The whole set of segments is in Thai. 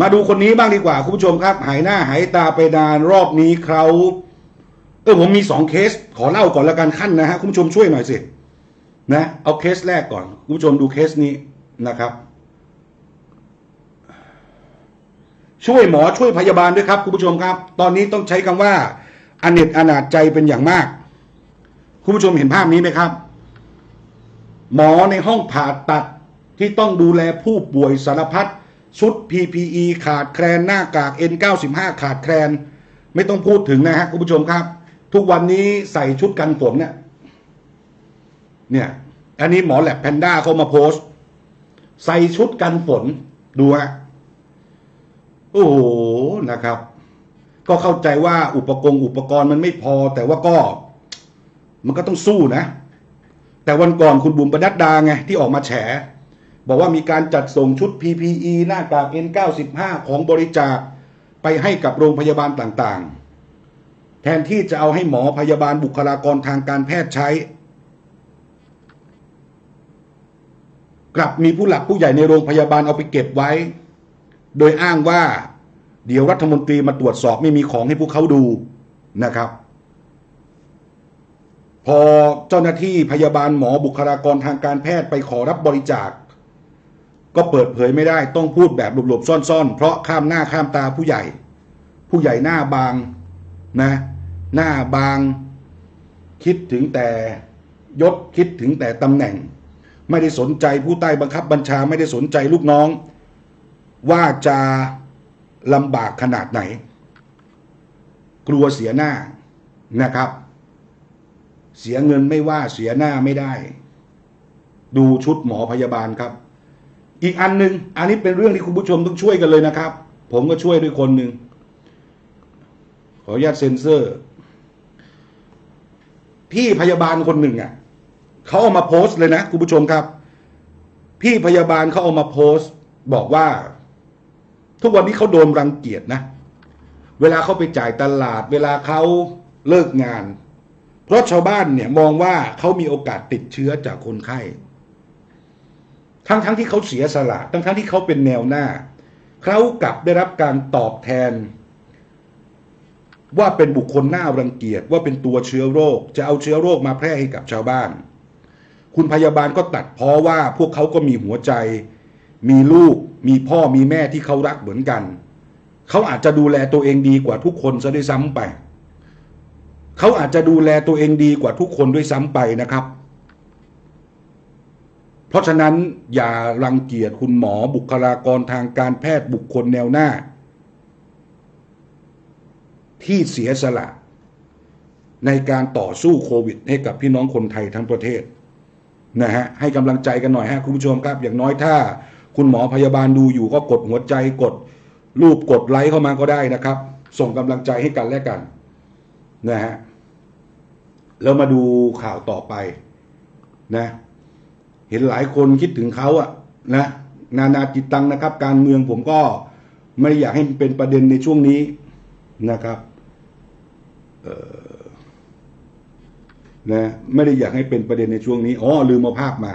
มาดูคนนี้บ้างดีกว่าคุณผู้ชมครับ หายหน้าหายตาไปนานรอบนี้เขาเออผมมีสองเคส ขอเล่าก่อนละกันขั้นนะฮะคุณผู้ชมช่วยหน่อยสินะเอาเคสแรกก่อนคุณผู้ชมดูเคสนี้นะครับ ช่วยหมอช่วยพยาบาลด้วยครับคุณผู้ชมครับ ตอนนี้ต้องใช้คำว่าอเนจอนาจใจเป็นอย่างมาก คุณผู้ชมเห็นภาพนี้ไหมครับ หมอในห้องผ่าตัดที่ต้องดูแลผู้ป่วยสารพัด ชุด PPE ขาดแคลนหน้ากาก N95 ขาดแคลน ไม่ต้องพูดถึงนะฮะคุณผู้ชมครับ ทุกวันนี้ใส่ชุดกันฝนเนี่ยเนี่ยอันนี้หมอแลบแพนด้าเขามาโพสต์ ใส่ชุดกันฝนดูฮะโอ้โหนะครับ ก็เข้าใจว่าอุปกรณ์อุปกรณ์มันไม่พอ แต่ว่าก็ มันก็ต้องสู้นะ แต่วันก่อนคุณบุ๋มปนัดดาไงที่ออกมาแฉ บอกว่ามีการจัดส่งชุด PPE หน้ากาก N95 ของบริจาคไปให้กับโรงพยาบาลต่างๆ แทนที่จะเอาให้หมอพยาบาลบุคลากรทางการแพทย์ใช้ กลับมีผู้หลักผู้ใหญ่ในโรงพยาบาลเอาไปเก็บไว้ โดยอ้างว่า เดี๋ยวรัฐมนตรีมาตรวจสอบไม่มีของให้พวกเขาดูนะครับ พอเจ้าหน้าที่พยาบาลหมอบุคลากรทางการแพทย์ไปขอรับบริจาค ก็เปิดเผยไม่ได้ต้องพูดแบบหลบๆซ่อนๆ เพราะข้ามหน้าข้ามตาผู้ใหญ่ ผู้ใหญ่หน้าบางนะ หน้าบาง คิดถึงแต่ยศคิดถึงแต่ตำแหน่ง ไม่ได้สนใจผู้ใต้บังคับบัญชาไม่ได้สนใจลูกน้อง ว่าจะลำบากขนาดไหน กลัวเสียหน้านะครับ เสียเงินไม่ว่าเสียหน้าไม่ได้ ดูชุดหมอพยาบาลครับ อีกอันหนึ่งอันนี้เป็นเรื่องที่คุณผู้ชมต้องช่วยกันเลยนะครับ ผมก็ช่วยด้วยคนหนึ่งขออนุญาตเซ็นเซอร์ พี่พยาบาลคนหนึ่งอะเขาเอามาโพสต์เลยนะคุณผู้ชมครับ พี่พยาบาลเขาเอามาโพสต์ บอกว่า ทุกวันนี้เขาโดนรังเกียจนะ เวลาเขาไปจ่ายตลาด เวลาเขาเลิกงาน เพราะชาวบ้านเนี่ยมองว่าเขามีโอกาสติดเชื้อจากคนไข้ ทั้งๆทที่เขาเสียสละทั้งๆทที่เขาเป็นแนวหน้าเขากลับได้รับการตอบแทน ว่าเป็นบุคคลหน่ารังเกียจว่าเป็นตัวเชื้อโรค จะเอาเชื้อโรคมาแพร่ให้กับชาวบ้าน คุณพยาบาลก็ตัดเพราะว่าพวกเขาก็มีหัวใจ มีลูก มีพ่อมีแม่ที่เขารักเหมือนกัน เขาอาจจะดูแลตัวเองดีกว่าทุกคนซะด้วยซ้ำไปเขาอาจจะดูแลตัวเองดีกว่าทุกคนด้วยซ้ำไปนะครับ เพราะฉะนั้นอย่ารังเกียจคุณหมอบุคลากรทางการแพทย์บุคคลแนวหน้า ที่เสียสละ ในการต่อสู้โควิด ให้กับพี่น้องคนไทยทั้งประเทศนะฮะให้กำลังใจกันหน่อยฮะคุณผู้ชมครับ อย่างน้อยถ้าคุณหมอพยาบาลดูอยู่ก็กดหัวใจกดรูปกดไลค์เข้ามาก็ได้นะครับ ส่งกำลังใจให้กันและกันนะฮะแล้วมาดูข่าวต่อไปนะ เห็นหลายคนคิดถึงเขาอะนะนานาจิตตังนะครับ การเมืองผมก็ไม่อยากให้เป็นประเด็นในช่วงนี้นะครับนะไม่ได้อยากให้เป็นประเด็นในช่วงนี้อ๋อลืมเอาภาพมา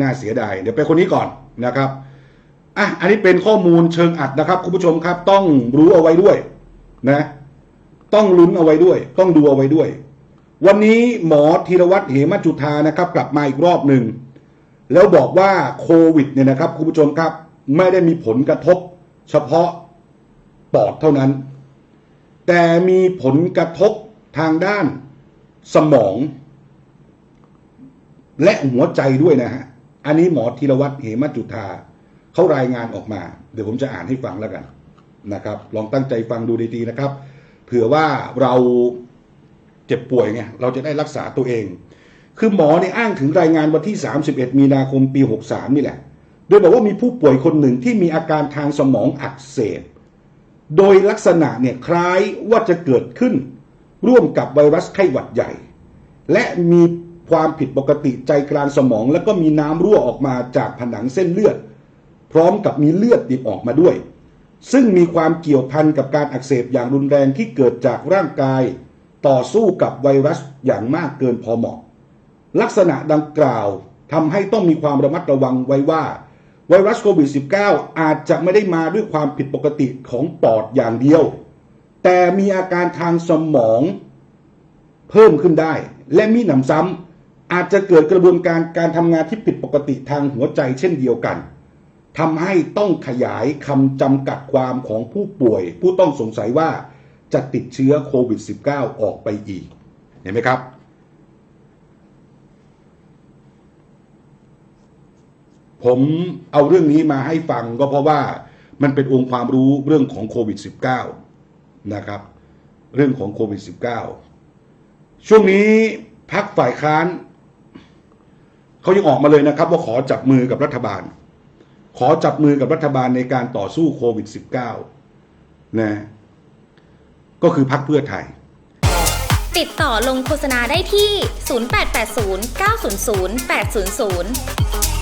น่าเสียดายเดี๋ยวไปคนนี้ก่อนนะครับอะอันนี้เป็นข้อมูลเชิงอัดนะครับคุณผู้ชมครับ ต้องรู้เอาไว้ด้วยนะ ต้องลุ้นเอาไว้ด้วย ต้องดูเอาไว้ด้วย วันนี้หมอธีรวัตรเหมจุธานะครับ กลับมาอีกรอบหนึ่ง แล้วบอกว่าโควิดเนี่ยนะครับคุณผู้ชมครับ ไม่ได้มีผลกระทบเฉพาะปอดเท่านั้น แต่มีผลกระทบทางด้านสมอง และหัวใจด้วยนะฮะ อันนี้หมอธีรวัตรเหมจุธาเขารายงานออกมา เดี๋ยวผมจะอ่านให้ฟังแล้วกันนะครับ ลองตั้งใจฟังดูดีๆนะครับ เผื่อว่าเราเจ็บป่วยไงเราจะได้รักษาตัวเอง คือหมอเนี่ยอ้างถึงรายงานวันที่ 31 มีนาคมปี 63 นี่แหละ โดยบอกว่ามีผู้ป่วยคนหนึ่งที่มีอาการทางสมองอักเสบ โดยลักษณะเนี่ยคล้ายว่าจะเกิดขึ้น ร่วมกับไวรัสไข้หวัดใหญ่ และมีความผิดปกติใจกลางสมอง แล้วก็มีน้ำรั่วออกมาจากผนังเส้นเลือด พร้อมกับมีเลือดดิบออกมาด้วย ซึ่งมีความเกี่ยวพันกับการอักเสบอย่างรุนแรงที่เกิดจากร่างกาย ต่อสู้กับไวรัสอย่างมากเกินพอเหมาะ ลักษณะดังกล่าวทำให้ต้องมีความระมัดระวังไว้ว่า ไวรัสโควิด -19 อาจจะไม่ได้มาด้วยความผิดปกติของปอดอย่างเดียว แต่มีอาการทางสมองเพิ่มขึ้นได้ และมีหนำซ้ำอาจจะเกิดกระบวนการการทำงานที่ผิดปกติทางหัวใจเช่นเดียวกันทำให้ต้องขยายคำจำกัดความของผู้ป่วย ผู้ต้องสงสัยว่าจะติดเชื้อโควิด -19 ออกไปอีก เห็นไหมครับ ผมเอาเรื่องนี้มาให้ฟังก็เพราะว่ามันเป็นองค์ความรู้เรื่องของโควิด -19 นะครับ เรื่องของโควิด -19 ช่วงนี้พักฝ่ายค้านเขายังออกมาเลยนะครับ ว่าขอจับมือกับรัฐบาล ขอจับมือกับรัฐบาลในการต่อสู้โควิด -19 นะก็คือพักเพื่อไทย ติดต่อลงโฆษณาได้ที่ 0880 900 800